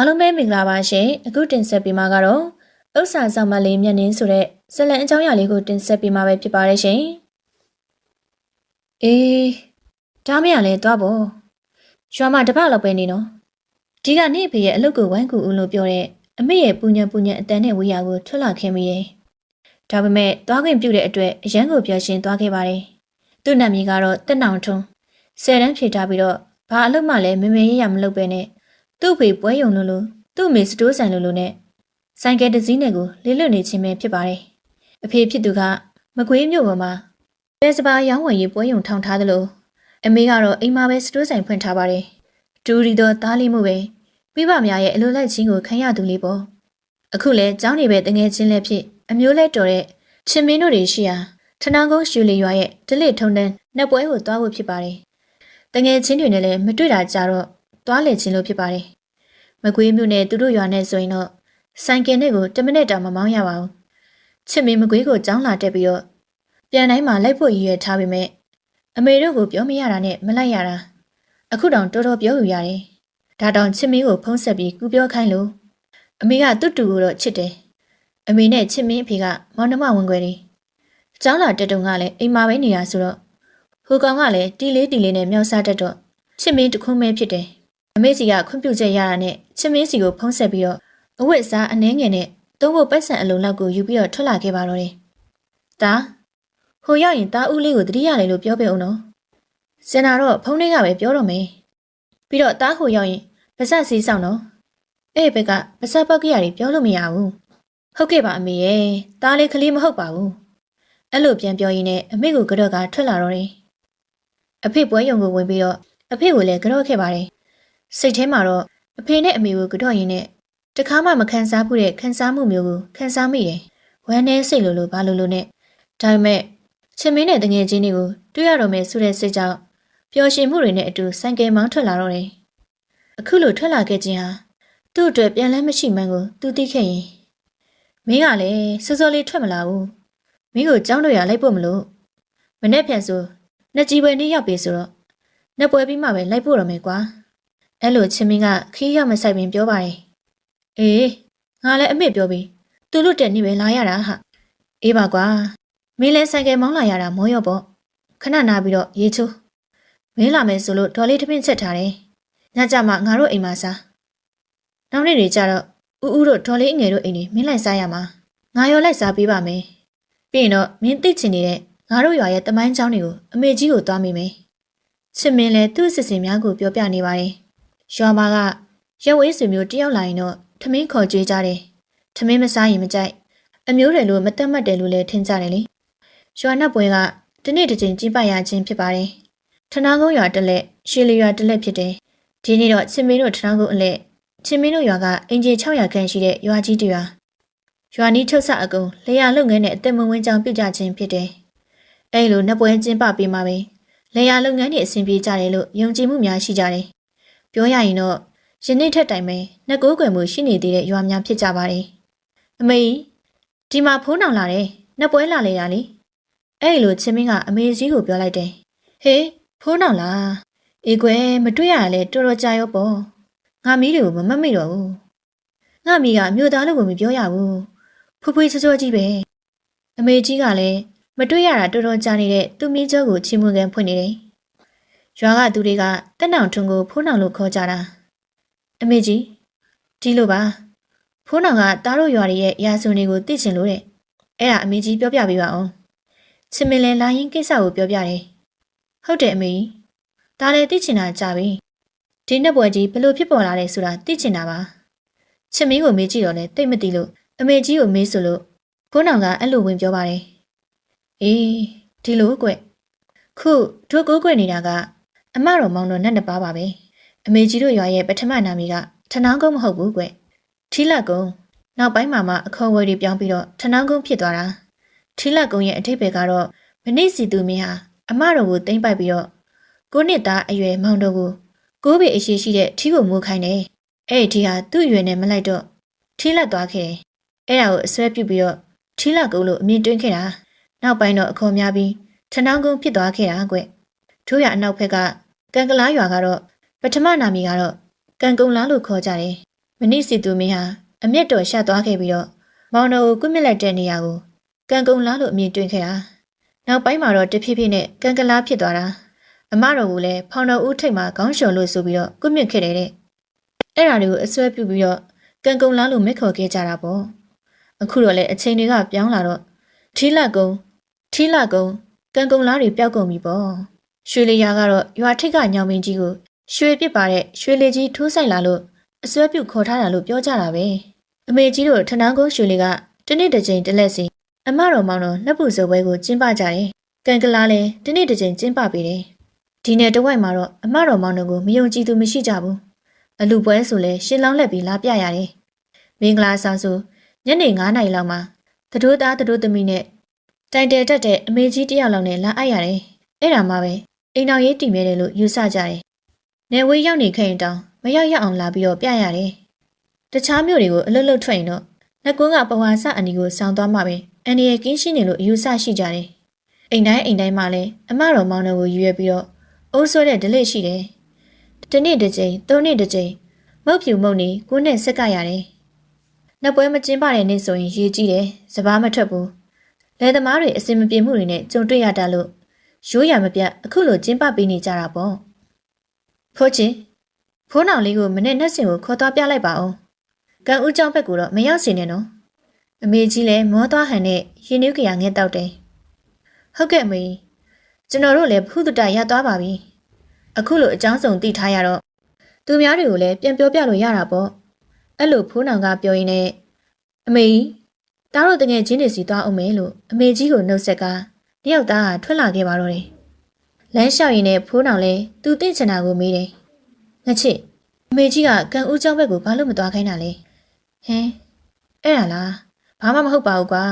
အားလုံးပဲမင်္ဂလာပါရှင်အခုတင်ဆက်ပေးမှာကတော့ဥစ္စာဆောင်မလေးမျက်နှင်းဆိုတဲ့ဇလန်အကြောင်းအရာလေးကိုတင်ဆက်ပေးမှာပဲဖြစ်ပါတယ်ရှင်အေးဒါမရလဲသွားဖို့ရွာမှာတပတ်လောက်ပဲနေနော်ဒီကနေ့ဖေရဲ့အလုပ်ကိုဝိုင်းကူဦးလို့ပြောတဲ့အမေရဲ့ပူညံပူညံအတန်နဲ့ဝေးရာကိုထွက်လာခဲ့မိတယ်ဒါပေမဲ့သွားခွင့်ပြုတဲ့အတွက်အရန်ကိုပြောရှင်းသွားခဲ့ပါတယ်သူ့နာမည်ကတော့တက်နောင်ထွန်းဆယ်တန်းဖြေထားပြီးတော့ဘာအလုပ်မှလည်းမမေရရမလုပ်ပဲနဲ့ သူ့ဖေပွဲယုံလို့လို့သူ့အမေစတိုးဆိုင်လို့လို့နဲ့ဆိုင်ကယ်တစ်စီးနဲ့ကိုလေးလွတ်နေခြင်းပဲဖြစ်ပါတယ်။အဖေဖြစ်သူကမကွေးမြို့ပေါ်မှာတဲစပါရောင်းဝယ်ရေးပွဲယုံထောင်ထားသလိုအမေကတော့အိမ်မှာပဲစတိုးဆိုင်ဖွင့်ထားပါတယ်။ဒူရီတော့သားလေးမှုပဲမိဘများရဲ့အလိုလိုက်ချင်းကိုခံရသူလေးပေါ့။အခုလဲကျောင်းနေပဲတငယ်ချင်းလည်းဖြစ်အမျိုးလဲတော်တဲ့ချင်းမင်းတို့တွေရှိရာထနောင်းကုန်းရှူလီရွာရဲ့ဒလစ်ထုံတန်းနှစ်ပွဲကိုသွားဖို့ဖြစ်ပါတယ်။တငယ်ချင်းတွေနဲ့လည်းမတွေ့တာကြတော့ သွားလေချင်းလို့ဖြစ်ပါတယ်။မကွေးမြို့နယ်သူတို့ရွာနဲ့ဆိုရင်တော့ဆိုင်ကယ်နဲ့ကို10မိနစ်တောင်မမောင်းရပါဘူး။ချစ်မင်းမကွေးကိုကြောင်းလာတက်ပြီးတော့ပြန်တိုင်းမှာလိုက်ဖို့ရည်ရွယ်ထားပေမဲ့အမေတို့ကိုပြောမရတာနဲ့မလိုက်ရတာအခုတောင်တော်တော်ပြောယူရတယ်။ဒါတောင်ချစ်မင်းကိုဖုံးဆက်ပြီးကူပြောခိုင်းလို့အမေကသူ့တူကိုတော့ချစ်တယ်။အမေနဲ့ချစ်မင်းအဖေကမောင်နှမဝင်ခွဲတယ်။ကျောင်းလာတက်တုံကလည်းအိမ်မှာပဲနေတာဆိုတော့ဟိုကောင်ကလည်းတီလေးတီလေးနဲ့မြောက်စားတက်တော့ချစ်မင်းတခုံးမဲဖြစ်တယ်။ အမေစီကခွင့်ပြုချက်ရတာနဲ့ချစ်မင်းစီကိုဖုံးဆက်ပြီးတော့အဝတ်စားအနှဲငယ်နဲ့သုံးဖို့ပိုက်ဆံအလုံးလောက်ကိုယူပြီးတော့ထွက်လာခဲ့ပါတော့တယ်။ဒါဟိုရောက်ရင်တားဦးလေးကိုတတိယလေလို့ပြောပြအောင်နော်။စင်နာတော့ဖုန်းလေးကပဲပြောတော့မယ်။ပြီးတော့တားဟိုရောက်ရင်ပါဆက်စီးဆောင်နော်။အဲ့ဘက်ကပါဆက်ပောက်ကရတွေပြောလို့မရဘူး။ဟုတ်ကဲ့ပါအမေရဲ့။တားလေးကလေးမဟုတ်ပါဘူး။အဲ့လိုပြန်ပြောရင်းနဲ့အမေကိုကတော့ကထွက်လာတော့တယ်။အဖေပွဲရုံကိုဝင်ပြီးတော့အဖေကိုလည်းကြော့ခဲ့ပါတယ်။ စိတ်ထဲမှာတော့အဖေနဲ့အမေကိုကြော့ရင်းနဲ့တခါမှမခံစားဘူးတဲ့ခံစားမှုမျိုးကိုခံစားမိတယ်။ဝမ်းနဲ့စိတ်လိုလိုဘာလိုလိုနဲ့ဒါပေမဲ့ချင်းမင်းနဲ့တငယ်ချင်းတွေကိုတွေ့ရတော့မယ်ဆိုတဲ့စိတ်ကြောင့်ပျော်ရွှင်မှုတွေနဲ့အတူဆိုင်ကယ်မောင်းထွက်လာတော့တယ်။အခုလိုထွက်လာခဲ့ခြင်းဟာသူ့အတွက်ပြန်လဲမရှိမှန်းကိုသူသိခဲ့ရင်မင်းကလည်းစောစောလေးထွက်မလာဘူး။မင်းကိုကြောင်းတော့ရလိုက်ဖို့မလို့မနဲ့ပြန်ဆိုနှစ်ကြီးပွဲနေ့ရောက်ပြီဆိုတော့နှစ်ပွဲပြီးမှပဲလိုက်ဖို့ရမယ်ကွာ။ အဲ့လိုချင်းမင်းကခီးရောက်မဆိုင်ပင်ပြောပါတယ်။အေးငါလည်းအမေပြောပြီးသူတို့တဲ့နေ့ပဲလာရတာဟာ။အေးပါကွာမင်းလဲဆိုင်ကယ်မောင်းလာရတာမောရော့ပေါ့ခဏနာပြီးတော့ရေချိုးမင်းလာမယ်ဆိုလို့ဒေါ်လေးထမင်းချက်ထားတယ်ညကြမှာငါတို့အိမ်မှာစားနောက်နေ့တွေကျတော့ဦးဦးတို့ဒေါ်လေးအငယ်တို့အိမ်တွေမင်းလိုက်စားရမှာငါရောလိုက်စားပေးပါမယ်ပြီးရင်တော့မင်းသိချင်နေတဲ့ငါတို့ရွာရဲ့တမိုင်းချောင်းတွေကိုအမေကြီးကိုသွားမိမယ်ချစ်မင်းလည်းသူ့အစစ်စင်များကိုပြောပြနေပါတယ် ရွာမှာကရက်ဝေးဆွေမျိုးတယောက်လာရင်တော့ထမင်းခေါ်ကြွေးကြတယ်ထမင်းမစားရင်မကြိုက်အမျိုးတွေလိုမတက်မှတ်တယ်လို့လည်းထင်ကြတယ်လေရွာနတ်ပွဲကဒီနေ့တစ်ချိန်ကျင်းပရခြင်းဖြစ်ပါတယ်။ထနာကုန်းရွာတစ်လက်ရှေလီရွာတစ်လက်ဖြစ်တယ်။ဒီနေ့တော့ချင်းမင်းတို့ထနာကုန်းအလက်ချင်းမင်းတို့ရွာကအင်ဂျီ600ခန့်ရှိတဲ့ရွာကြီးတရွာရွာနီးထုတ်ဆအကုံလျာလုပ်ငန်းနဲ့အသက်မဝင်ကြောင်ပြုကြခြင်းဖြစ်တယ်။အဲလိုနတ်ပွဲကျင်းပပြီးမှပဲလျာလုပ်ငန်းတွေအဆင်ပြေကြတယ်လို့ယုံကြည်မှုများရှိကြတယ်။ ပြောရရင်တော့ယနေ့ထက်တိုင်ပဲနှစ်ကိုးကွယ်မှုရှိနေသေးတဲ့ရွာများဖြစ်ကြပါတယ်။အမေဒီမှာဖိုးနောင်လာတယ်။နှစ်ပွဲလာလေတာလေ။အဲ့လိုချင်းမင်းကအမေကြီးကိုပြောလိုက်တယ်ဟေးဖိုးနောင်လားအေးကွယ်မတွေ့ရလဲတော်တော်ကြာရောပေါ့ငါမီးတွေကိုမမတ်မိတော့ဘူးငါမီးကမြို့သားလို့ကိုမပြောရဘူးဖူးဖွေးချောချောကြီးပဲအမေကြီးကလည်းမတွေ့ရတာတော်တော်ကြာနေတဲ့သူ့မင်းကျောကိုချီးမွမ်းကန်ဖွင့်နေတယ် ရွာကသူတွေကတက်နောင်ထွန်းကိုဖိုးနောင်လို့ခေါ်ကြတာအမေကြီးဒီလိုပါဖိုးနောင်ကတားတို့ရွာရဲ့ရာဇဝင်တွေကိုသိချင်လို့တဲ့အဲ့ဒါအမေကြီးပြောပြပေးပါအောင်ချစ်မင်းလည်းလာရင်ကိစ္စကိုပြောပြတယ်။ဟုတ်တယ်အမေ။ဒါလည်းသိချင်တာကြပြီ။ဒီနှစ်ပွဲကြီးဘလို့ဖြစ်ပေါ်လာလဲဆိုတာသိချင်တာပါ။ချစ်မင်းကိုမေးကြည့်တော့လဲသိမသိလို့အမေကြီးကိုမေးဆိုလို့ခိုးနောင်ကအဲ့လိုဝင်ပြောပါတယ်။အေးဒီလိုကွခုတို့ကိုကွနေတာက အမတော်မောင်တော်နဲ့နှစ်ပါးပါပဲ။အမေကြီးတို့ရွာရဲ့ပထမနာမည်ကထနောင်းကုန်းမဟုတ်ဘူးကွ။ထီလက်ကုန်းနောက်ပိုင်းမှာမှအခေါ်အဝေါ်တွေပြောင်းပြီးတော့ထနောင်းကုန်းဖြစ်သွားတာ။ထီလက်ကုံရဲ့အထိပ္ပယ်ကတော့မနစ်စီသူမင်းဟာအမတော်ကိုတိမ့်ပိုက်ပြီးတော့ကိုနှစ်သားအရွယ်မောင်တော်ကိုကိုးပေအရှိရှိတဲ့ထီကိုမူခိုင်းတယ်။အဲ့ဒီထီဟာသူ့အရွယ်နဲ့မလိုက်တော့ထီလက်သွားခဲ့တယ်။အဲ့ဒါကိုအစွဲပြုတ်ပြီးတော့ထီလက်ကုန်းလို့အမြင်တွင်းခဲ့တာ။နောက်ပိုင်းတော့အခေါ်များပြီးထဏောင်းကုန်းဖြစ်သွားခဲ့တာကွ။ ထို့ရအနောက်ဘက်ကကံကလားရွာကတော့ပထမနာမည်ကတော့ကံကုံလားလို့ခေါ်ကြတယ်မနိစီသူမင်းဟာအမျက်တော်ရှသွားခဲ့ပြီးတော့မောင်တော်ကိုကွမြက်လိုက်တဲ့နေရာကိုကံကုံလားလို့အမည်တွင်ခဲ့တာနောက်ပိုင်းမှာတော့တဖြည်းဖြည်းနဲ့ကံကလားဖြစ်သွားတာအမတော်ကလည်းဖောင်တော်ဦးထိတ်မှာခေါင်းလျှော်လို့ဆိုပြီးတော့ကွမြက်ခဲ့တယ်တဲ့အဲ့ဒါတွေကိုအစွဲပြုပြီးတော့ကံကုံလားလို့မက်ခေါ်ခဲ့ကြတာပေါ့အခုတော့လေအချိန်တွေကပြောင်းလာတော့ထီလာကုံထီလာကုံကံကုံလားတွေပျောက်ကုန်ပြီပေါ့ ရွှေလျာကတော့ရွာထိပ်ကညောင်မင်းကြီးကိုရွှေပစ်ပါတဲ့ရွှေလေကြီးထိုးဆိုင်လာလို့အစွဲပြုခေါ်ထားတာလို့ပြောကြတာပဲအမေကြီးတို့ထနန်းကုန်းရွှေလေးကတနေ့တစ်ချိန်တစ်လက်စီအမတော်မောင်တော်လက်ပူစပွဲကိုကျင်းပကြတယ်ကံကလားလည်းတနေ့တစ်ချိန်ကျင်းပပေးတယ်ဒီနေ့တဝိုက်မှာတော့အမတော်မောင်တော်ကိုမယုံကြည်သူမရှိကြဘူးအလူပွဲဆိုလဲရှင်းလောင်းလက်ပြီးလာပြရတယ်မင်္ဂလာဆောင်ဆိုညနေ9နာရီလောက်မှာသတို့သားသတို့သမီးနဲ့တိုင်တယ်တက်တဲ့အမေကြီးတယောက်လောက်နဲ့လာအပ်ရတယ်အဲ့ဒါမှပဲ အိမ်တော်ရေးတည်မြဲတယ်လို့ယူဆကြတယ်နေဝေးရောက်နေခဲ့ရင်တောင်မရောက်ရအောင်လာပြီးတော့ပြရတယ်တခြားမြို့တွေကိုအလွတ်လွတ်ထွက်ရင်တော့လက်ကွန်းကပဝါစအနီကိုဆောင်းသွားမှပဲအန်ဒီရဲ့ကင်းရှင်းနေလို့အယူဆရှိကြတယ်အိမ်တိုင်းအိမ်တိုင်းမှာလည်းအမတော်မောင်တော်ကိုရွေးပြီးတော့အုပ်ဆွဲတဲ့ဒလိရှိတယ်တနေ့တစ်ကြိမ်သုံးနေ့တစ်ကြိမ်မုတ်ဖြူမုတ်နေကိုနဲ့ဆက်ကရတယ်နှစ်ပွဲမကျင်းပတဲ့နေ့ဆိုရင်ရေးကြည့်တယ်စပားမထွက်ဘူးလယ်သမားတွေအစင်မပြေမှုတွေနဲ့ကြုံတွေ့ရတာလို့ ရိုးရမပြတ်အခုလိုကျင်းပပေးနေကြတာပေါ့ဖိုးချင်းဖိုးနောင်လေးကိုမနေ့နဲ့စင်ကိုခေါ်သွားပြလိုက်ပါဦးကံဦးကျောင်းဘက်ကတော့မရောက်စေနဲ့နော်အမေကြီးလည်းမောသွားဟန်နဲ့ရင်နှုတ်ကြရငဲ့တောက်တယ်ဟုတ်ကဲ့အမေကျွန်တော်တို့လည်းဖုဒတရသွားပါပြီအခုလိုအကြောင်းစုံသိထားရတော့သူများတွေကိုလည်းပြန်ပြောပြလို့ရတာပေါ့အဲ့လိုဖိုးနောင်ကပြောရင်းနဲ့အမေကြီးတားတို့တငယ်ချင်းတွေစီသွားအောင်မယ်လို့အမေကြီးကိုနှုတ်ဆက်က တယောက်သားကထွက်လာခဲ့ပါတော့တယ်လမ်းလျှောက်ရင်းနဲ့ဖိုးနောင်လည်းသူတင့်ချင်တာကိုမေးတယ်ငါချစ်အမေကြီးကကံဦးကျောင်းဘက်ကိုဘာလို့မသွားခိုင်းတာလဲဟင်အဲ့ဒါလားဘာမှမဟုတ်ပါဘူးကွာ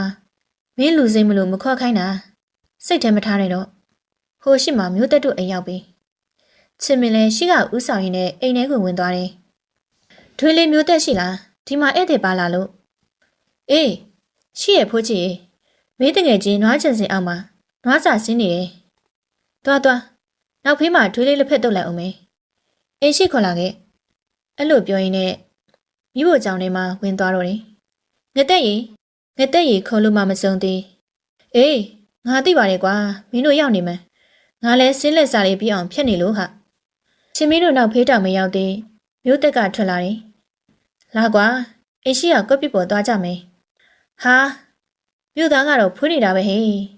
မင်းလူစိမ့်မလို့မခေါ်ခိုင်းတာစိတ်ထဲမထားနဲ့တော့ဟိုရှိမှမျိုးတက်တို့အိမ်ရောက်ပြီချစ်မင်းလည်းရှိကဥဆောင်ရင်းနဲ့အိမ်ထဲကိုဝင်သွားတယ်ထွေးလေးမျိုးတက်ရှိလားဒီမှာဧည့်သည်ပါလာလို့အေးရှိရဖိုးချီမင်းတငယ်ချင်းနွားချင်စင်အောက်မှာ နွားစာဆင်းနေတယ်သွားသွားနောက်ဖေးမှာထွေးလေးလက်ဖက်တုပ်လိုက်အောင်မယ်အိမ်ရှိခေါ်လာခဲ့အဲ့လိုပြောရင်းနဲ့မိဖို့ကြောင့်ထဲမှာဝင်သွားတော့တယ်ငတက်ရီငတက်ရီခေါ်လို့မှမစုံသေးအေးငါသိပါတယ်ကွာမင်းတို့ရောက်နေမှန်းငါလည်းဆင်းလက်စာလေးပြီးအောင်ဖြတ်နေလို့ဟာချင်းမင်းတို့နောက်ဖေးတောင်မရောက်သေးမျိုးတက်ကထွက်လာတယ်လာကွာအိရှိကကွက်ပစ်ပေါ်သွားကြမယ်ဟာမြို့သားကတော့ဖွေးနေတာပဲဟေး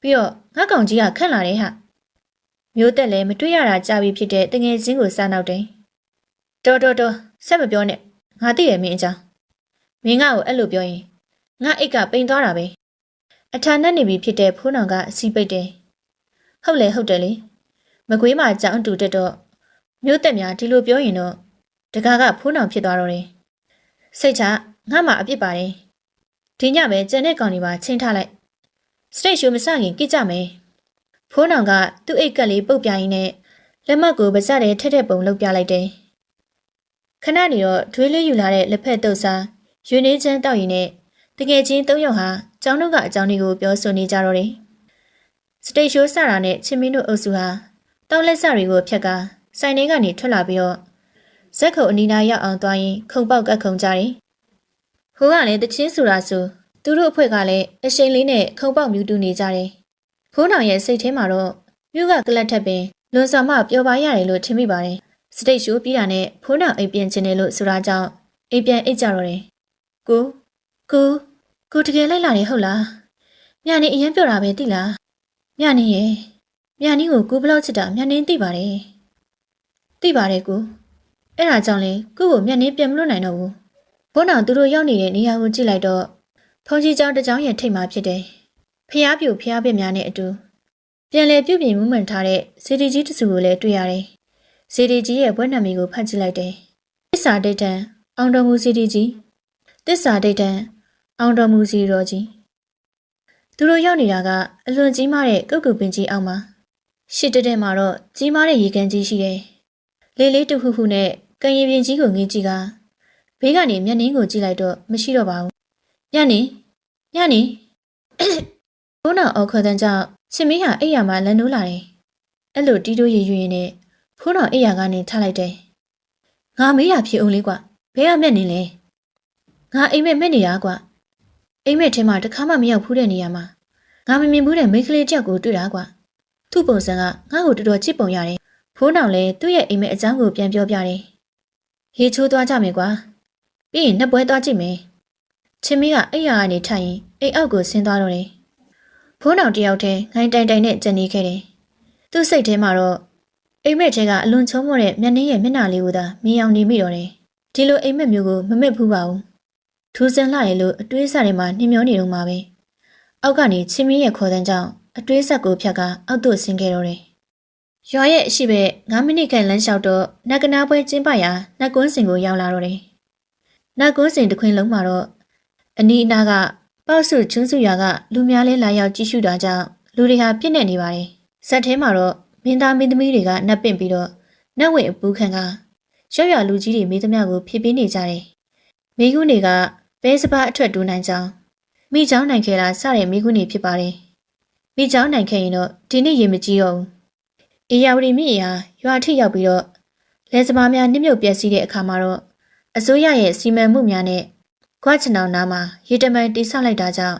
ပြီးတော့ငါကောင်ကြီးကခန့်လာတယ်ဟာမျိုးတက်လည်းမတွေ့ရတာကြာပြီဖြစ်တဲ့တငယ်ချင်းကိုစားနောက်တယ်တော်တော်တော်ဆက်မပြောနဲ့ငါသိတယ်မင်းအကြောင်းမင်းငါ့ကိုအဲ့လိုပြောရင်ငါအိတ်ကပိန်သွားတာပဲအထာနဲ့နေပြီဖြစ်တဲ့ဖိုးနောင်ကအစီပိတ်တယ်ဟုတ်လေဟုတ်တယ်လေမကွေးမှာကြောင်းတူတက်တော့မျိုးတက်များဒီလိုပြောရင်တော့တကားကဖိုးနောင်ဖြစ်သွားတော့တယ်စိတ်ချငါမှအပြစ်ပါတယ်ဒီညပဲကျန်တဲ့ကောင်တွေပါချင်းထားလိုက် စတိတ်ရှိုးမစခင်ကြည့်ကြမယ်ဖိုးနောင်ကသူ့အိတ်ကက်လေးပုတ်ပြရင်းနဲ့လက်မတ်ကိုပါစတဲ့ထက်ထက်ပုံလုပ်ပြလိုက်တယ်ခဏနေတော့ထွေးလေးယူလာတဲ့လက်ဖက်တုပ်စားရွေနေချမ်းတောက်ရင်နဲ့တကယ်ချင်းသုံးယောက်ဟာကျောင်းတို့ကအကြောင်းတွေကိုပြောဆိုနေကြတော့တယ်စတိတ်ရှိုးစတာနဲ့ချင်းမင်းတို့အုပ်စုဟာတောက်လက်စတွေကိုဖြတ်ကာဆိုင်ထဲကနေထွက်လာပြီးတော့ဇက်ခုံအနီးနားရောက်အောင်သွားရင်ခုံပေါက်ကတ်ခုံကြတယ်။ဟိုကလည်းတချင်းဆိုတာဆို သူတို့အဖွဲ့ကလည်းအရှိန်လေးနဲ့ခုံပေါက်မြူတူနေကြတယ်။ဖိုးနောင်ရဲ့စိတ်ထဲမှာတော့မြို့ကကလတ်ထက်ပင်လွန်ဆောင်မပျော်ပါရတယ်လို့ထင်မိပါတယ်။စတိတ်ရှိုးပြီးတာနဲ့ဖိုးနောင်အိပ်ပြန်ခြင်းတယ်လို့ဆိုတာကြောင့်အိပ်ပြန်အိတ်ကြတော့တယ်။ကိုကိုကိုတကယ်လိုက်လာတယ်ဟုတ်လား။မြနေအရင်ပြောတာပဲသိလား။မြနေရဲ့မြနီကိုကိုဘလောက်ချစ်တာမြနေသိပါတယ်။သိပါတယ်ကို။အဲ့ဒါကြောင့်လေကုကိုမျက်နှင်းပြန်မလွတ်နိုင်တော့ဘူးဘုန်းတော်သူတို့ရောက်နေတဲ့နေရာကိုကြည့်လိုက်တော့ ဖုန်ကြီးကျောင်းတစ်ကျောင်းရဲ့ထိပ်မှာဖြစ်တယ်ဖျားပြူဖျားပစ်များနဲ့အတူပြန်လည်ပြုပြင်မှုမှန်ထားတဲ့စီဒီကြီးတစုကိုလည်းတွေ့ရတယ်စီဒီကြီးရဲ့ဘွဲ့နာမည်ကိုဖတ်ကြည့်လိုက်တယ်သစ္စာဒိတ်တန်အောင်တော်မူစီဒီကြီးသစ္စာဒိတ်တန်အောင်တော်မူစီတော်ကြီးသူတို့ရောက်နေတာကအလွန်ကြီးမားတဲ့ကုတ်ကုတ်ပင်ကြီးအောက်မှာရှစ်တက်တက်မှာတော့ကြီးမားတဲ့ရေကန်ကြီးရှိတယ်လေးလေးတူဟုဟုနဲ့ကံရည်ပြင်ကြီးကိုငင်းကြည့်ကဘေးကနေမျက်နှင်းကိုကြည့်လိုက်တော့မရှိတော့ပါဘူး။ ညနေညနေဘုန်းတော်အော်ခေါ်တဲ့ကြောင့်ချင်းမင်းဟာအိယာမှာလန်နိုးလာတယ်။အဲ့လိုတီးတိုးရည်ရွရင်နဲ့ဖုန်းတော်အိယာကနေထားလိုက်တယ်။ငါမေးရဖြစ်အောင်လေးကွာဘယ်ကမျက်နေလဲငါအိမ်မက်မက်နေတာကွာအိမ်မက်ထဲမှာတစ်ခါမှမရောက်ဖူးတဲ့နေရာမှာငါမမြင်ဘူးတဲ့မိန်းကလေးတစ်ယောက်ကိုတွေ့တာကွာသူ့ပုံစံကငါ့ကိုတော်တော်ချစ်ပုံရတယ်ဖိုးနောင်လည်းသူ့ရဲ့အိမ်မက်အကြောင်းကိုပြန်ပြောပြတယ်ဟေးချိုးသွားကြမယ်ကွာပြီးရင်နှစ်ပွဲသွားကြည့်မယ် ချင်းမီးကအိယာကနေထိုင်ရင်အိမ်အောက်ကိုဆင်းသွားတော့တယ်ဖိုးနောင်တယောက်တည်းငိုင်းတိုင်တိုင်နဲ့ကြံနေခဲ့တယ်သူ့စိတ်ထဲမှာတော့အိမ်မက်ထဲကအလွန်ချုံးမောတဲ့မျက်နှင်းရဲ့မျက်နှာလေးကိုသာမြင်အောင်နေမိတော့တယ်။ဒီလိုအိမ်မက်မျိုးကိုမမက်ဘူးပါဘူး။ထူးဆန်းလာတယ်လို့အတွေးစားတွေမှာနှမျောနေတော့မှာပဲ။အောက်ကနေချင်းမင်းရဲ့ခေါ်တန်းကြောင့်အတွေးဆက်ကိုဖြတ်ကအောက်သို့ဆင်းခဲ့တော့တယ်။ရွာရဲ့အရှိပဲ9မိနစ်ခန့်လမ်းလျှောက်တော့နတ်ကနာပွဲကျင်းပရာနတ်ကွန်းစင်ကိုရောက်လာတော့တယ်။နတ်ကွန်းစင်တစ်ခွင်လုံးမှာတော့ အနီးအနားကပေါ့စုချွန်းစုရွာကလူများလေးလာရောက်ကြည့်ရှုတာကြောင့်လူတွေဟာပြည့်နေနေပါတယ်။ဇက်ထဲမှာတော့မင်းသားမင်းသမီးတွေကနှက်ပင့်ပြီးတော့နှက်ဝင်အပူခံကရွရွလူကြီးတွေမိသမျှကိုဖြည့်ပေးနေကြတယ်။မိကုန်းတွေကပဲစပါအထွက်တူးနိုင်ကြောင်းမိချောင်းနိုင်ခဲ့တာစတဲ့မိကုန်းတွေဖြစ်ပါတယ်။မိချောင်းနိုင်ခဲ့ရင်တော့ဒီနေ့ရေမကြီးတော့ဘူး။အေယာဝတီမိရာရွာထိရောက်ပြီးတော့လဲစပါများနှိမ့်မြုပ်ပျက်စီးတဲ့အခါမှာတော့အစိုးရရဲ့စီမံမှုများနဲ့ ခွာချင်အောင်နားမှာရေတမန်တိဆောက်လိုက်တာကြောင့်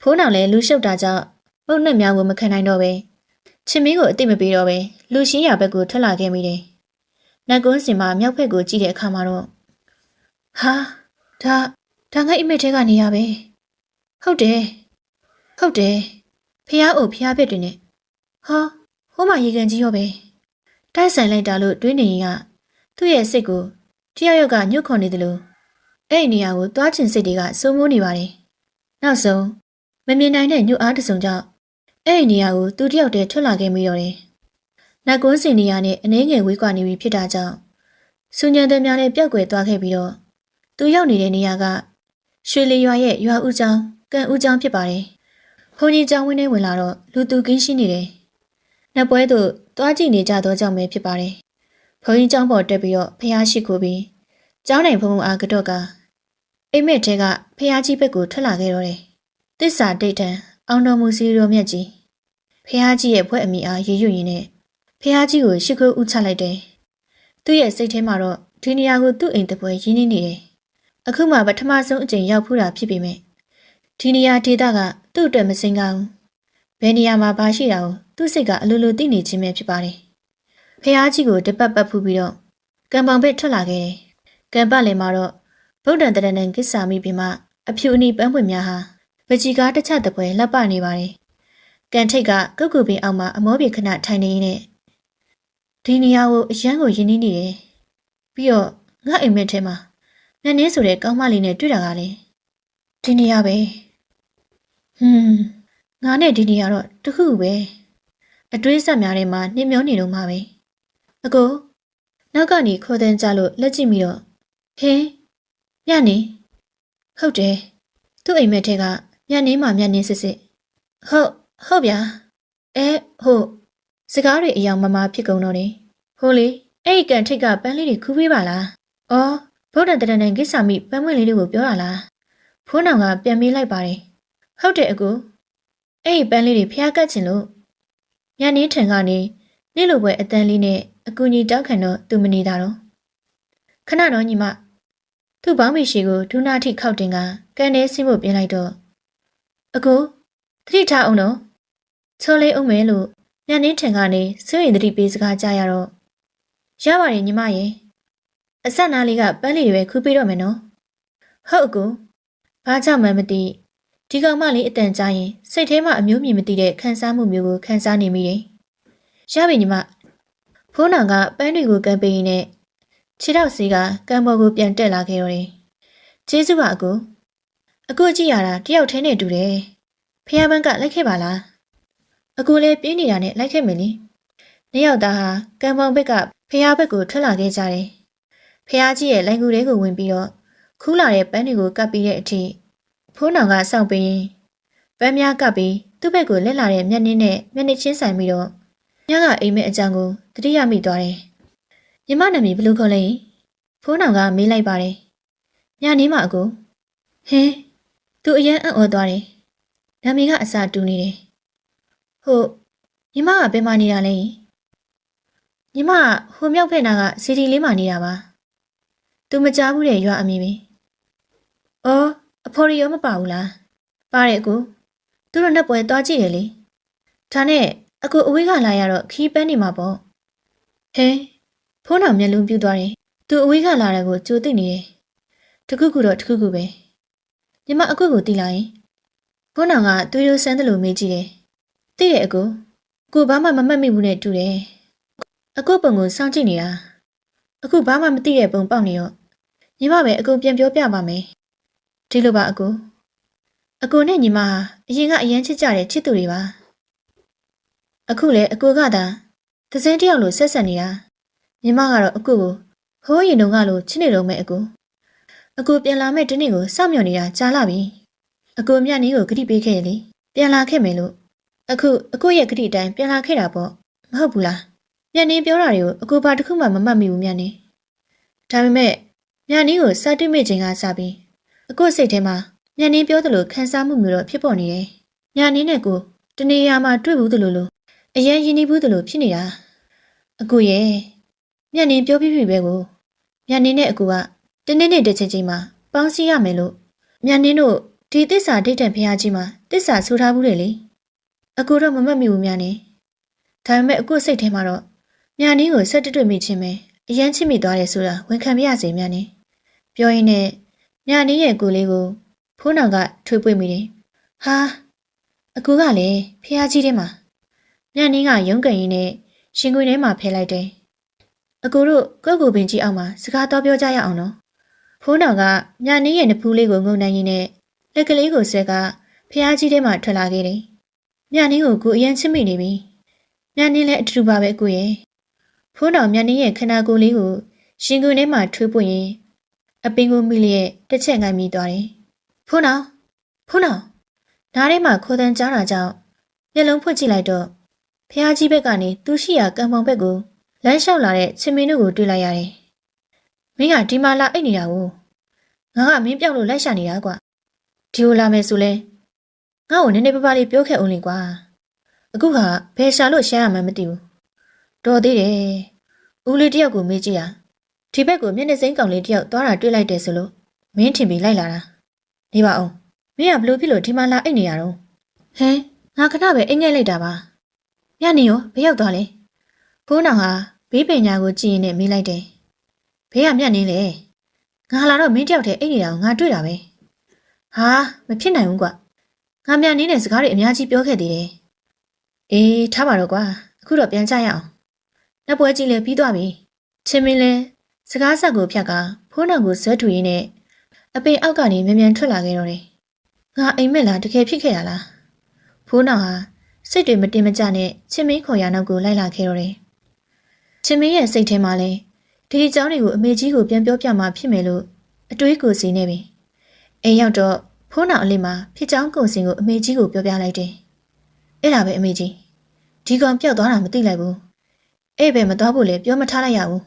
ဖိုးနောင်လည်းလူရှုပ်တာကြောင့်ပုတ်နှက်များကိုမခံနိုင်တော့ပဲ။ချင်းမင်းကိုအသိမပေးတော့ပဲလူရှင်းရဘက်ကိုထွက်လာခဲ့မိတယ်။နတ်ကွန်းစင်မှာမြောက်ဘက်ကိုကြည့်တဲ့အခါမှာတော့ဟာဒါဒါငါအိမ်မက်ထဲကနေရပဲ။ဟုတ်တယ်။ဟုတ်တယ်။ဖះအိုဖះဘက်တွေနဲ့ဟာဟိုးမရေကန်ကြီးရောပဲ။တိုက်ဆိုင်လိုက်တာလို့တွေးနေရင်ကသူ့ရဲ့စိတ်ကိုတယောက်ယောက်ကညှို့ခွန်နေတယ်လို့ အဲ့ဒီနေရာကိုသွားချင်စိတ်တွေကစိုးမိုးနေပါတယ်။နောက်ဆုံးမမြင်နိုင်တဲ့ညှို့အားတစ်စုံကြောင့်အဲ့ဒီနေရာကိုသူတယောက်တည်းထွက်လာခဲ့မိတော့တယ်။နတ်ကွန်းစင်နေရာနဲ့အနှဲငယ်ဝေးကွာနေပြီဖြစ်တာကြောင့်စူညံတဲ့များလည်းပျောက်ကွယ်သွားခဲ့ပြီးတော့သူရောက်နေတဲ့နေရာကရွှေလီရွာရဲ့ရွာဦးကျောင်းကန်ဦးကျောင်းဖြစ်ပါတယ်။ဘုန်းကြီးကျောင်းဝင်းထဲဝင်လာတော့လူသူကင်းရှိနေတယ်။နတ်ပွဲသို့သွားကြည့်နေကြသောကြောင့်ပဲဖြစ်ပါတယ်။ဘုန်းကြီးကျောင်းပေါ်တက်ပြီးတော့ဖះရှိခိုးပြီးကျောင်းနိုင်ဘုံဘုံအားကတော့က အိမ်မက်ထဲကဖះကြီးဘက်ကိုထွက်လာခဲ့တော့တယ်။တစ္ဆာဒိတ်တံအောင်တော်မူစီရောမြတ်ကြီးဖះကြီးရဲ့ဘွဲ့အမိအားရေရွရင်နဲ့ဖះကြီးကိုရှ िख ိုးဥချလိုက်တယ်။သူ့ရဲ့စိတ်ထဲမှာတော့ဒီနေရာကိုသူ့အိမ်တပွဲရင်းနှီးနေတယ်။အခုမှပထမဆုံးအကြိမ်ရောက်ဖူးတာဖြစ်ပေမဲ့ဒီနေရာဒေသကသူ့အတွက်မစင်ကားဘူး။ဘယ်နေရာမှာဘာရှိတာကိုသူ့စိတ်ကအလိုလိုသိနေခြင်းပဲဖြစ်ပါတယ်။ဖះကြီးကိုတပတ်ပတ်ဖူးပြီးတော့ကံပောင်ဘက်ထွက်လာခဲ့တယ်။ကံပတ်လင်မှာတော့ ဗုဒ္ဓံတရဏံကိစ္ဆာမိပြမအဖြူအနီပန်းပွင့်များဟာပကြီးကားတစ်ချက်တပွဲလက်ပနေပါတယ်။ကန်ထိတ်ကကုတ်ကူပင်အောက်မှာအမောပြေခဏထိုင်နေနေဒီနေရာကိုအရန်ကိုရင်းနှီးနေတယ်။ပြီးတော့ငါအိမ်မက်ထဲမှာနန်းနေဆိုတဲ့ကောင်းမလေးနဲ့တွေ့တာကလည်းဒီနေရာပဲ။ဟွန်းငါနဲ့ဒီနေရာတော့တခုပဲ။အတွေးဆက်များထဲမှာနှင်းမျောနေတော့မှာပဲ။အကိုနောက်ကနေခေါ်တဲ့ကြလို့လက်ကြည့်ပြီးတော့ဟင်း ညနေဟုတ်တယ်သူ့အိမ်မက်ထဲကညနေမှညနေစစ်စစ်ဟုတ်ဟုတ်ဗျာအဲဟုတ်စကားတွေအယောင်မမဖြစ်ကုန်တော့တယ်ဟိုလေအဲ့ဒီကန်ထိတ်ကပန်းလေးတွေခူးပေးပါလားအော်ဗုဒ္ဓတရဏံကိစ္ဆာမိပန်းမွင့်လေးတွေကိုပြောတာလားဖိုးနောင်ကပြန်မေးလိုက်ပါတယ်ဟုတ်တယ်အကိုအဲ့ဒီပန်းလေးတွေဖျားကတ်ချင်လို့ညနေထံကနေနေ့လိုပွဲအတန်းလေးနဲ့အကူကြီးတောက်ခံတော့သူမနေတာတော့ခဏတော့ညီမ သူ့ဘောင်းမီရှိကိုဒုနာထိခောက်တင်ကကန်ထဲဆင်းဖို့ပြင်လိုက်တော့အကိုသတိထားအောင်နော်ချော်လေးအောင်မယ်လို့ညနေထံကနေစွရင်သတိပေးစကားကြားရတော့ရပါတယ်ညီမရဲ့အဆက်နားလေးကပန်းလေးတွေပဲခူးပေးတော့မယ်နော်ဟုတ်အကိုဘာကြောင့်မှမသိဒီကောင်မလေးအတန်ကြားရင်စိတ်ထဲမှာအမျိုးမြင်မသိတဲ့ခံစားမှုမျိုးကိုခံစားနေမိတယ်ရပြီညီမဖိုးနောင်ကပန်းတွေကိုကန်ပေးရင်းနဲ့ ခြေထောက်စီးကကံပေါ်ကိုပြန်တက်လာခဲ့တော့တယ်ကျေးဇူးပါအကိုအကိုကြည့်ရတာတယောက်တည်းနဲ့တူတယ်ဖះဘန်းကလိုက်ခဲ့ပါလားအကိုလည်းပြင်းနေတာနဲ့လိုက်ခဲ့မယ်လေနှစ်ယောက်သားဟာကံပေါင်ဘက်ကဖះဘက်ကိုထွက်လာခဲ့ကြတယ်ဖះကြီးရဲ့လိုင်ကူတဲကိုဝင်ပြီးတော့ခူးလာတဲ့ပန်းတွေကိုကပ်ပြီးတဲ့အထိဖိုးနောင်ကစောင့်ပြီးရင်ပန်းများကပ်ပြီးသူ့ဘက်ကိုလက်လာတဲ့မျက်နှင်းနဲ့မျက်နှာချင်းဆိုင်ပြီးတော့ညကအိမ်မက်အကြောင်းကိုတတိယမိသွားတယ် ညီမနာမည်ဘယ်လိုခေါ်လဲဖိုးနောင်ကမေးလိုက်ပါတယ်ညနေမှအကိုဟင်းသူအရန်အံ့ဩသွားတယ်နာမည်ကအစာတူနေတယ်ဟုတ်ညီမကဘယ်မှာနေတာလဲညီမကဟိုမြောက်ဖက်နာကစီဒီလေးမှာနေတာပါသူမကြားဘူးတဲ့ရွာအမည်ပဲ။အော်အဖော်ရီရောမပါဘူးလား။ပါတယ်အကို။သူတို့နှစ်ပွဲသွားကြည့်တယ်လေ။ဒါနဲ့အကိုအဝေးကလာရတော့ခီးပန်းနေမှာပေါ့။ဟဲ ဖုန်းတော်မျက်လုံးပြူသွားတယ်။သူအဝေးကလာတဲ့ကိုကြိုသိနေတယ်။တခုခုတော့တခုခုပဲ။ညီမအကိုကိုတီးလိုက်ရင်ဖုန်းတော်ကသွေးရိုးဆန်းတယ်လို့မေးကြည့်တယ်။သိတယ်အကို။ကိုဘာမှမမှတ်မိဘူးနဲ့တူတယ်။အကိုပုံကိုစောင့်ကြည့်နေတာ။အခုဘာမှမသိတဲ့ပုံပေါက်နေရောညီမပဲအကိုပြန်ပြောပြပါမယ်။ဒီလိုပါအကို။အကိုနဲ့ညီမဟာအရင်ကအရန်ချစ်ကြတဲ့ချစ်သူတွေပါ။အခုလေအကိုကသာသစင်းတယောက်လိုဆက်ဆက်နေတာ။ ညီမကတော့အကိုကိုဟိုးရင်တုန်းကလိုချစ်နေတော့မဲ့အကို။အကိုပြန်လာမဲ့ဒီနေ့ကိုစောင့်မျှော်နေတာကြာလာပြီ။အကိုမြတ်နီးကိုဂတိပေးခဲ့ရလေ။ပြန်လာခဲ့မယ်လို့အခုအကိုရဲ့ဂတိအတိုင်းပြန်လာခဲ့တာပေါ့။မဟုတ်ဘူးလား။မြတ်နီးပြောတာတွေကိုအကိုဘာတစ်ခုမှမမှတ်မိဘူးမြတ်နီး။ဒါပေမဲ့မြတ်နီးကိုစတိမိချိန်ကစပြီးအကိုစိတ်ထဲမှာမြတ်နီးပြောသလိုခံစားမှုမျိုးတော့ဖြစ်ပေါ်နေတယ်။မြတ်နီးနဲ့ကိုတနေရာမှာတွေ့ဘူးသလိုလိုအရင်ရင်းနှီးဘူးသလိုဖြစ်နေတာ။အကိုရဲ့ မြတ်နီးပြောပြပြပဲကိုမြတ်နီးနဲ့အကိုကတနေ့နေ့တစ်ချိန်ချိန်မှာပေါင်းစည်းရမယ်လို့မြတ်နီးတို့ဒီတစ္ဆာဒိဋ္ဌံဖရာကြီးမှာတစ္ဆာဆိုထားဘူးလေလေ။အကိုတော့မမှတ်မိဘူးမြတ်နီး။ဒါပေမဲ့အကိုစိတ်ထဲမှာတော့မြတ်နီးကိုဆက်တွေ့တွေ့မိချင်းပဲအရင်ချစ်မိသွားတယ်ဆိုတာဝန်ခံမရစေမြတ်နီး။ပြောရင်းနဲ့မြတ်နီးရဲ့ကိုလေးကိုဖိုးနောင်ကထွေးပွေမိတယ်။ဟာအကူကလည်းဖះကြီးထဲမှာမြတ်နီးကရုံးကန်ရင်းနဲ့ရှင်ခွေထဲမှာဖဲလိုက်တယ်။ အကူတို့ကိုယ့်ကိုယ်ပင်ကြီးအောင်မှာစကားတော့ပြောကြရအောင်နော်။ဖိုးနောင်ကမြတ်နီးရဲ့နဖူးလေးကိုငုံနိုင်ရင်းနဲ့လက်ကလေးကိုဆက်ကဖះကြီးထဲမှာထွက်လာခဲ့တယ်။မြတ်နီးကိုကိုအရင်ချစ်မိနေပြီ။မြတ်နီးလည်းအတူတူပါပဲကိုရဲ့။ဖိုးနောင်မြတ်နီးရဲ့ခန္ဓာကိုယ်လေးကိုရှင်ခွေထဲမှာထွေးပွင့်ရင်အပင်ကိုမိလျက်တစ်ချက်ငိုင်းမိသွားတယ်။ဖိုးနောင်ဖိုးနောင်နားထဲမှာခိုးတန်းကြားတာကြောင့်မျက်လုံးဖွင့်ကြည့်လိုက်တော့ဖះကြီးဘက်ကနေသူ့ရှိရာကံပေါင်ဘက်ကို လမ်းလျှောက်လာတဲ့ချင်းမင်းတို့ကိုတွေ့လိုက်ရတယ်။မင်းကဒီမှာလာအိတ်နေတာကိုငါကမင်းပြောက်လို့လိုက်ရှာနေတာကွာ။ဒီကိုလာမယ်ဆိုလဲငါ့ကိုနည်းနည်းပါးပါးလေးပြောခဲ့အောင်လေကွာ။အခုကဘယ်ရှာလို့ရှာရမှန်းမသိဘူး။တော်သေးတယ်။ဦးလေးတယောက်ကိုမေးကြည့်ရဒီဘက်ကိုမျက်နှာစိမ်းကောင်လေးတယောက်သွားတာတွေ့လိုက်တယ်ဆိုလို့မင်းထင်ပြီးလိုက်လာတာနေပါအောင်မင်းကဘလို့ဖြစ်လို့ဒီမှာလာအိတ်နေရတော့ဟဲငါခဏပဲအိတ်ငဲ့လိုက်တာပါညနေရောဘယ်ရောက်သွားလဲဖိုးနောင်ဟာ ဘေးပင်ညာကိုကြည့်ရင်နဲ့မေးလိုက်တယ်ဘေးကမြတ်နေလေငါလာတော့မင်းတယောက်တည်းအိတ်နေတာကိုငါတွေ့တာပဲဟာမဖြစ်နိုင်ဘူးကွာငါမြတ်နေတဲ့စကားတွေအများကြီးပြောခဲ့သေးတယ်အေးထားပါတော့ကွာအခုတော့ပြန်ကြရအောင်နှစ်ပွဲကြီးလည်းပြီးသွားပြီချင်းမင်းလည်းစကားဆက်ကိုဖြတ်ကဖိုးနောင်ကိုဇွဲထူရင်းနဲ့အပင်အောက်ကနေမြန်မြန်ထွက်လာခဲ့တော့တယ်ငါအိမ်မက်လားတကယ်ဖြစ်ခဲ့တာလားဖိုးနောင်ဟာစိတ်တွေမတင်မကြနဲ့ချင်းမင်းခေါ်ရနောက်ကိုလိုက်လာခဲ့တော့တယ် ချင်းမင်းရဲ့စိတ်ထဲမှာလည်းဒီအကြောင်းတွေကိုအမေကြီးကိုပြန်ပြောပြမှဖြစ်မယ်လို့အတွေးကိုစီနေပြီအိမ်ရောက်တော့ဖိုးနောင်အလေးမှာဖြစ်ကြောင်းကုန်စင်ကိုအမေကြီးကိုပြောပြလိုက်တယ်အဲ့ဒါပဲအမေကြီးဒီကောင်ပျောက်သွားတာမသိလိုက်ဘူးအဲ့ပဲမသွားဖို့လည်းပြောမထားလိုက်ရဘူး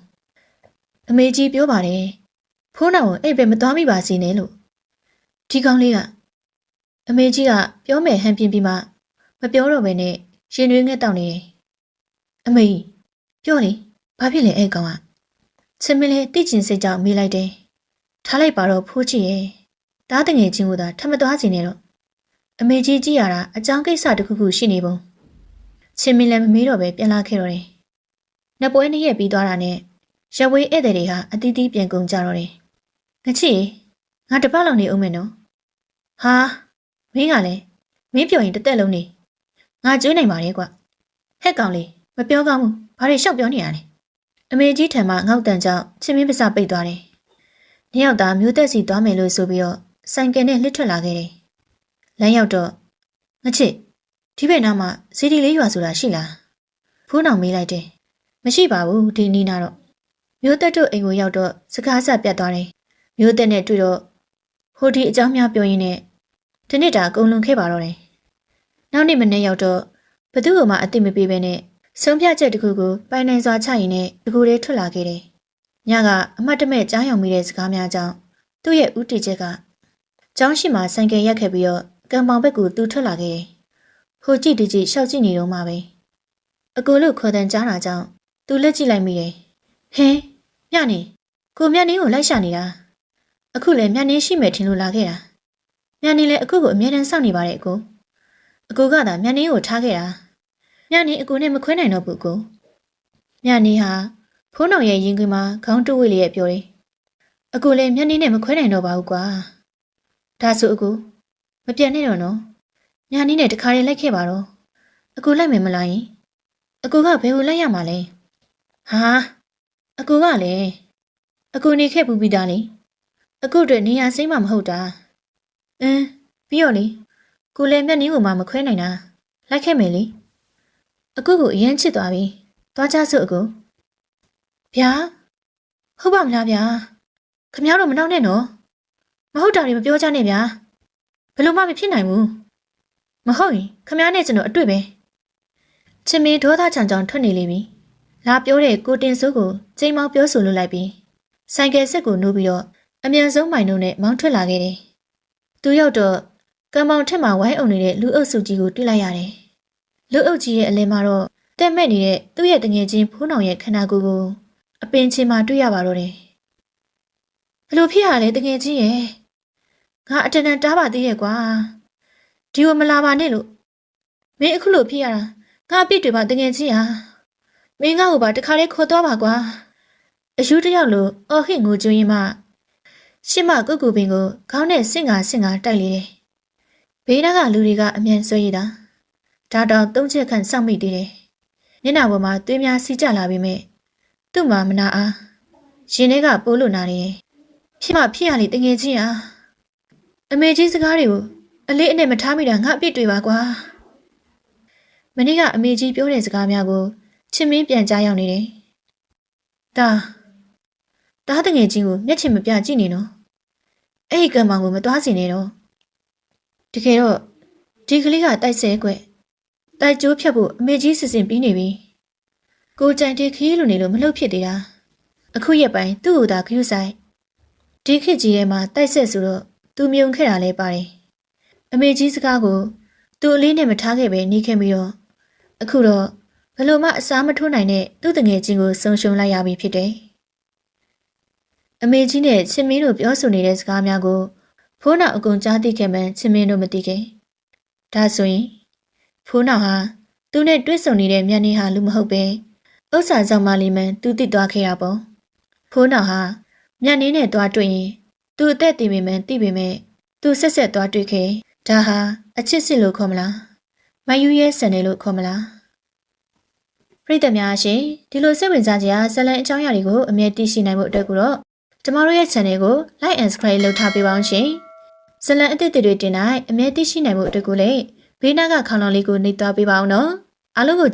အမေကြီးပြောပါတယ်ဖိုးနောင်ကိုအဲ့ပဲမသွားမိပါစေနဲ့လို့ဒီကောင်လေးကအမေကြီးကပြောမယ်ဟန်ပြင်းပြီးမှမပြောတော့ဘဲနဲ့ရှင်ရွေးငှက်တောက်နေတယ်အမေပြောလေ ဘာဖြစ်လဲအဲ့ကောင်ကချင်မလေးတိကျင်စိတ်ကြောင့်မေးလိုက်တယ်ထားလိုက်ပါတော့ဖိုးချီရဲ့တားတငယ်ချင်းကိုသာထမသွားစီနဲ့တော့အမေကြီးကြည့်ရတာအကြောင်းကိစ္စတစ်ခုခုရှိနေပုံချင်းမင်းလည်းမမေးတော့ပဲပြန်လာခဲ့တော့တယ်နှစ်ပွဲနှစ်ရက်ပြီးသွားတာနဲ့ရဝေးဧည့်သည်တွေဟာအတီးတီးပြန်ကုန်ကြတော့တယ်။ငချီငါတပတ်လောက်နေအောင်မယ်နော်။ဟာမင်းကလည်းမင်းပြောရင်တစ်သက်လုံးနေငါကျွေးနိုင်ပါလေကွ။ဟက်ကောင်လေးမပြောကောင်းဘူး။ဘာတွေရှောက်ပြောနေရလဲ။ အမေကြီးထံမှငေါက်တန်ကြောင့်ချင်းမင်းပစပိတ်သွားတယ်။နှစ်ယောက်သားမျိုးသက်စီသွားမယ်လို့ဆိုပြီးတော့ဆိုင်ကယ်နဲ့လှစ်ထွက်လာခဲ့တယ်။လမ်းရောက်တော့ငချစ်ဒီဘက်နားမှာစီဒီလေးရွာဆိုတာရှိလား။ဖိုးနောင်မေးလိုက်တယ်။မရှိပါဘူးဒီနီးနာတော့မျိုးသက်တို့အိမ်ကိုရောက်တော့စကားဆက်ပြတ်သွားတယ်။မျိုးသက်နဲ့တွေ့တော့ဟိုဒီအကြောင်းများပြောရင်းနဲ့ဒီနေ့တာအကုန်လုံးခဲ့ပါတော့တယ်။နောက်နေ့မနေ့ရောက်တော့ဘသူ့ကမှအသိမပေးဘဲနဲ့ ဆုံးဖြတ်ချက်တစ်ခုကိုပိုင်နိုင်စွာချရင်နဲ့တကူလေးထွက်လာခဲ့တယ်။ညကအမတ်တမဲ့ကြားရောက်မိတဲ့စကားများကြောင့်သူ့ရဲ့ဥတီချက်ကကျောင်းရှိမှဆိုင်ကယ်ရက်ခဲ့ပြီးတော့ကံပေါင်ဘက်ကိုသူထွက်လာခဲ့တယ်။ဟိုကြည့်ဒီကြည့်ရှောက်ကြည့်နေတော့မှပဲ။အကိုလို့ခေါ်တဲ့ကြားတာကြောင့်သူလက်ကြည့်လိုက်မိတယ်။ဟင်းညနေကိုမြတ်နင်းကိုလိုက်ရှာနေတာအခုလည်းမြတ်နင်းရှိမယ်ထင်လို့လာခဲ့တာမြတ်နင်းလည်းအခုကိုအမြဲတမ်းစောင့်နေပါတယ်အကိုအကိုကသာမြတ်နင်းကိုထားခဲ့တာ မြတ်နင်းအကိုနဲ့မခွဲနိုင်တော့ဘူးအကိုမြတ်နင်းဟာဖိုးနောင်ရဲ့ရင်ခွင်မှာခေါင်းတုပ်ဝိလေးရဲ့ပြောတယ်အကိုလည်းမြတ်နင်းနဲ့မခွဲနိုင်တော့ပါဘူးကွာဒါဆိုအကိုမပြတ်နဲ့တော့နော်မြတ်နင်းနဲ့တခါတည်းလိုက်ခဲ့ပါတော့အကိုလိုက်မယ်မလားယင်အကိုကဘယ်ကိုလိုက်ရမှာလဲဟာအကိုကလည်းအကိုနေခဲ့ပူပြီးသားလေအကိုအတွက်နေရာစိမ့်မှမဟုတ်တာအင်းပြီးတော့လေကိုလည်းမျက်နှင်းကိုမှမခွဲနိုင်တာလိုက်ခဲ့မယ်လေ အကိုကိုအရင်ချစ်သွားပြီသွားကြစို့အကိုဗျာဟုတ်ပါမလားဗျာခမ ्या တော့မနှောက်နဲ့နော်မဟုတ်တာတွေမပြောကြနဲ့ဗျာဘယ်လိုမှမဖြစ်နိုင်ဘူးမဟုတ်ရင်ခမ ्या နဲ့ကျွန်တော်အတွေ့ပဲချင်မင်းဒေါသချံချောင်ထွက်နေလိမ့်ပြီလာပြောတဲ့ကိုတင်စိုးကိုချိန်မောင်းပြောဆိုလို့လိုက်ပြီးဆိုင်ကယ်စစ်ကိုနိုးပြီးတော့အမြန်ဆုံးမိုင်တို့နဲ့မောင်းထွက်လာခဲ့တယ်။သူရောက်တော့ကံမောင်ထက်မှာဝိုင်းအောင်နေတဲ့လူအုပ်စုကြီးကိုတွေ့လိုက်ရတယ်။ လူအုပ်ကြီးရဲ့အလယ်မှာတော့တက်မဲ့နေတဲ့သူ့ရဲ့တငယ်ချင်းဖိုးနောင်ရဲ့ခန္ဓာကိုယ်ကိုအပင်ချင်းမှာတွေ့ရပါတော့တယ်။ဘလို့ဖြစ်ရလဲတငယ်ချင်းရဲ့ငါအတန်တန်တားပါသေးရဲ့ကွာ။ဒီကိုမလာပါနဲ့လို့မင်းအခုလိုဖြစ်ရတာငါအပြစ်တွေပါတငယ်ချင်းဟာမင်းငါ့ကိုပါတခါလေးခေါ်တော့ပါကွာ။အယူတယောက်လိုအော်ဟစ်ငိုကြွရင်မှရှစ်မကုတ်ကူပင်ကိုခေါင်းနဲ့ဆင့်ငါဆင့်ငါတိုက်လေတယ်။ဘေးနားကလူတွေကအမြန်ဆွဲရတာ။ ဒါတောင်သုံးချက်ခန့်စောင့်မိသေးတယ်။မျက်နှာပေါ်မှာသွေးများစီးကျလာပြီးမြဲသူ့မှာမနာအားရင်ထဲကပိုးလို့နာနေတယ်။ဖြစ်မှဖြစ်ရလေတငယ်ချင်းဟာအမေကြီးစကားတွေကိုအလေးအနက်မထားမိတာငါအပြစ်တွေပါကွာ။မနေ့ကအမေကြီးပြောတဲ့စကားများကိုချစ်မင်းပြန်ကြားရောက်နေတယ်။ဒါတားတငယ်ချင်းကိုမျက်ချင်မပြကြည့်နေနော်အဲ့ဒီကံမောင်ကိုမသွားစီနဲ့တော့တကယ်တော့ဒီကလေးကတိုက်ဆဲကွ တိုက်ကျိုးဖြတ်ဖို့အမေကြီးစစ်စင်ပြီးနေပြီကိုကြိုင်တဲ့ခီးလိုနေလို့မလှုပ်ဖြစ်သေးတာအခုရက်ပိုင်းသူ့ကိုသာခရုဆိုင်ဒီခေတ်ကြီးထဲမှာတိုက်ဆက်ဆိုတော့သူမြုံခဲ့တာလဲပါတယ်အမေကြီးစကားကိုသူ့အလေးနဲ့မထားခဲ့ပဲနေခဲ့ပြီးတော့အခုတော့ဘလို့မှအစားမထိုးနိုင်တဲ့သူ့တငယ်ချင်းကိုဆုံရှုံလိုက်ရပြီဖြစ်တယ်အမေကြီးနဲ့ချင်းမင်းတို့ပြောဆိုနေတဲ့စကားများကိုဖိုးနောက်အကုန်ကြားသိခဲ့မှချင်းမင်းတို့မသိခဲ့။ဒါဆိုရင် ဖိုးနောက်ဟာသူနဲ့တွေ့ဆုံနေတဲ့မြတ်နေဟာလူမဟုတ်ပဲဥစ္စာကြောင့်မလီမန်သူသိသွားခဲ့တာပေါ့။ဖိုးနောက်ဟာမြတ်နေနဲ့သွားတွေ့ရင်သူအသက်တည်ပေမဲ့သိပေမဲ့သူဆက်ဆက်သွားတွေ့ခဲ့။ဒါဟာအချစ်စစ်လို့ခေါ်မလား။မယူရဲဆန်တယ်လို့ခေါ်မလား။ပရိသတ်များရှင်ဒီလိုစိတ်ဝင်စားကြဇလန်အကြောင်းအရာတွေကိုအမြဲသိရှိနိုင်ဖို့အတွက်ကိုတော့ကျမတို့ရဲ့ channel ကို like and subscribe လုပ်ထားပေးပါအောင်ရှင်။ဇလံအသစ်တွေတင်တိုင်းအမြဲသိရှိနိုင်ဖို့အတွက်ကိုလည်း ဘေးနားကခေါင်းလောင်းလေးကိုနှိပ်သွားပေးပါအောင်နော်။အားလုံးကို